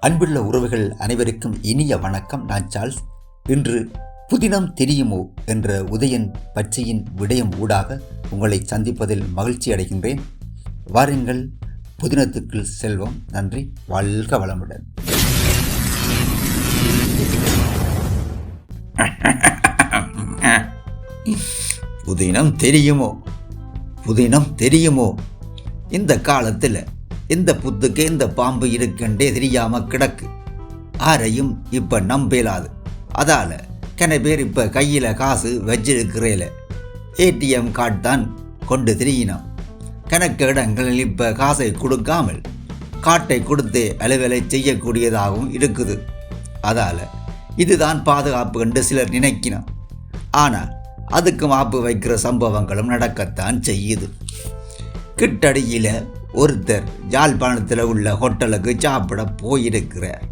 அன்புள்ள உறவுகள் அனைவருக்கும் இனிய வணக்கம். நான் சார்ல்ஸ். இன்று புதினம் தெரியுமோ என்ற உதயன் பச்சையின் விடயம் ஊடாக உங்களை சந்திப்பதில் மகிழ்ச்சி அடைகின்றேன். வாருங்கள் புதினத்துக்குள் செல்வோம். நன்றி வாழ்க வளமுடன். புதினம் தெரியுமோ? புதினம் தெரியுமோ? இந்த காலத்தில் இந்த புத்துக்கு இந்த பாம்பு இருக்குன்றே தெரியாம கிடக்கு. ஆரையும் இப்ப நம்பலாது. அதால கன பேர் இப்ப கையில காசு வச்சிருக்கிறேல. ஏடிஎம் கார்டு தான் கொண்டு திரியினோம். கணக்கு இடங்களில் இப்ப காசை கொடுக்காமல் காட்டை கொடுத்தே அலுவலை செய்யக்கூடியதாகவும் இருக்குது. அதால இதுதான் பாதுகாப்பு என்று சிலர் நினைக்கினோம். ஆனால் அதுக்கு மாப்பு வைக்கிற சம்பவங்களும் நடக்கத்தான் செய்யுது. கிட்டடியில் ஒருத்தர் யாழ்ப்பாணத்தில் உள்ள ஹோட்டலுக்கு சாப்பிட போயிருக்கிறார்.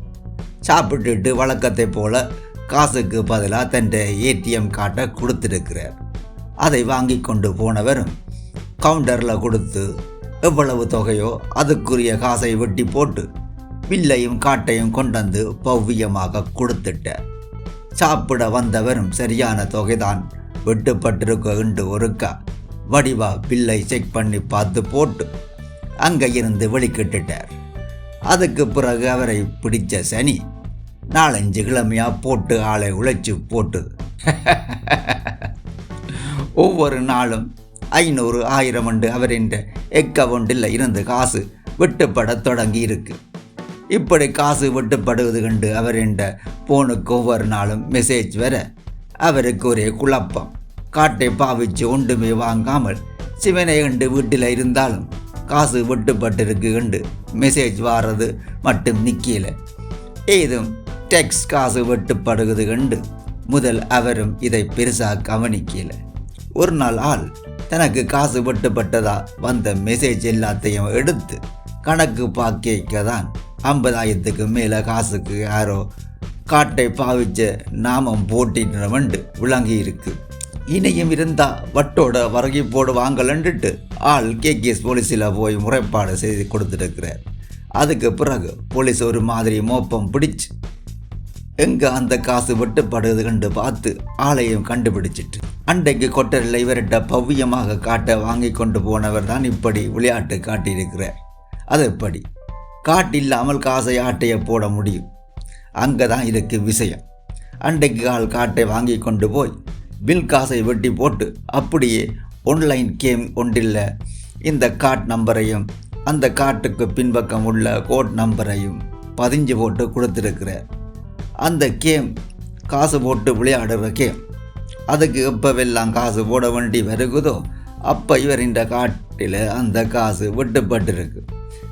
சாப்பிட்டுட்டு வழக்கத்தை போல காசுக்கு பதிலாக தன் ஏடிஎம் கார்டை கொடுத்துருக்கிறார். அதை வாங்கி கொண்டு போனவரும் கவுண்டரில் கொடுத்து எவ்வளவு தொகையோ அதுக்குரிய காசை வெட்டி போட்டு பில்லையும் காட்டையும் கொண்டு பவ்வியமாக கொடுத்துட்டார். சாப்பிட வந்தவரும் சரியான தொகைதான் வெட்டுப்பட்டிருக்க என்று ஒருக்கா. வடிவா பில்லை செக் பண்ணி பார்த்து போட்டு அங்கே இருந்து வெளிக்கிட்டுட்டார். அதுக்கு பிறகு அவரை பிடிச்ச சனி நாலஞ்சு கிழமையாக போட்டு ஆளை உழைச்சி போட்டுது. ஒவ்வொரு நாளும் ஐநூறு ஆயிரம் அண்டு அவரின் எக்கவுண்டில் இருந்து காசு வெட்டுப்பட தொடங்கி இருக்கு இப்படி காசு வெட்டுப்படுவது கண்டு அவரின் போனுக்கு ஒவ்வொரு நாளும் மெசேஜ் வர அவருக்கு ஒரே குழப்பம். காட்டை பாவிச்சு ஒன்றுமே வாங்காமல் சிவனை கண்டு வீட்டில் இருந்தாலும் காசு வெட்டுப்பட்டிருக்கு கண்டு மெசேஜ் வர்றது மட்டும் நிற்கல ஏதும் டெக்ஸ் காசு வெட்டுப்படுகிறது கண்டு முதல் அவரும் இதை பெருசாக கவனிக்கல. ஒரு நாள் ஆள் தனக்கு காசு வெட்டுப்பட்டதா வந்த மெசேஜ் எல்லாத்தையும் எடுத்து கணக்கு பார்க்க தான் ஐம்பதாயிரத்துக்கு மேலே காசுக்கு யாரோ காட்டை பாவிச்ச நாமம் போட்டிட்டு விளங்கி இருக்குது இனியும் இருந்தா வட்டோட வரகி போடு வாங்கலன்ட்டு ஆள் கேகேஎஸ் போலீஸில் போய் முறைப்பாடு செய்து கொடுத்துருக்கிறார் அதுக்கு பிறகு போலீஸ் ஒரு மாதிரி மோப்பம் பிடிச்சு எங்கே அந்த காசு வெட்டுப்படுது கண்டு பார்த்து ஆளையும் கண்டுபிடிச்சிட்டு. அன்றைக்கு கொட்டரில் இவர்கிட்ட பவ்யமாக காட்ட வாங்கி கொண்டு போனவர் தான் இப்படி விளையாட்டு காட்டியிருக்கிறார். அது எப்படி? காட்டில்லாமல் காசை ஆட்டைய போட முடியும். அங்கே தான் இதுக்கு விஷயம். அன்றைக்கு ஆள் காட்டை வாங்கி கொண்டு போய் பில் காசை வெட்டி போட்டு அப்படியே ஒன்லைன் கேம் ஒன்றில் இந்த கார்ட் நம்பரையும் அந்த காட்டுக்கு பின்பக்கம் உள்ள கோட் நம்பரையும் பதிஞ்சு போட்டு கொடுத்துருக்குற அந்த கேம் காசு போட்டு விளையாடுற கேம் அதுக்கு எப்போவெல்லாம் காசு போட வேண்டி வருகுதோ அப்போ இவர் இந்த காட்டில் அந்த காசு வெட்டுப்பட்டிருக்கு.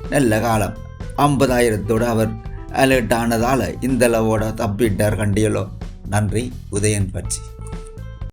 நல்ல காலம். ஐம்பதாயிரத்தோடு அவர் அலர்ட் ஆனதால் இந்தளவோட தப்பிட்டார் கண்டியலோ. நன்றி. உதயன் பட்சி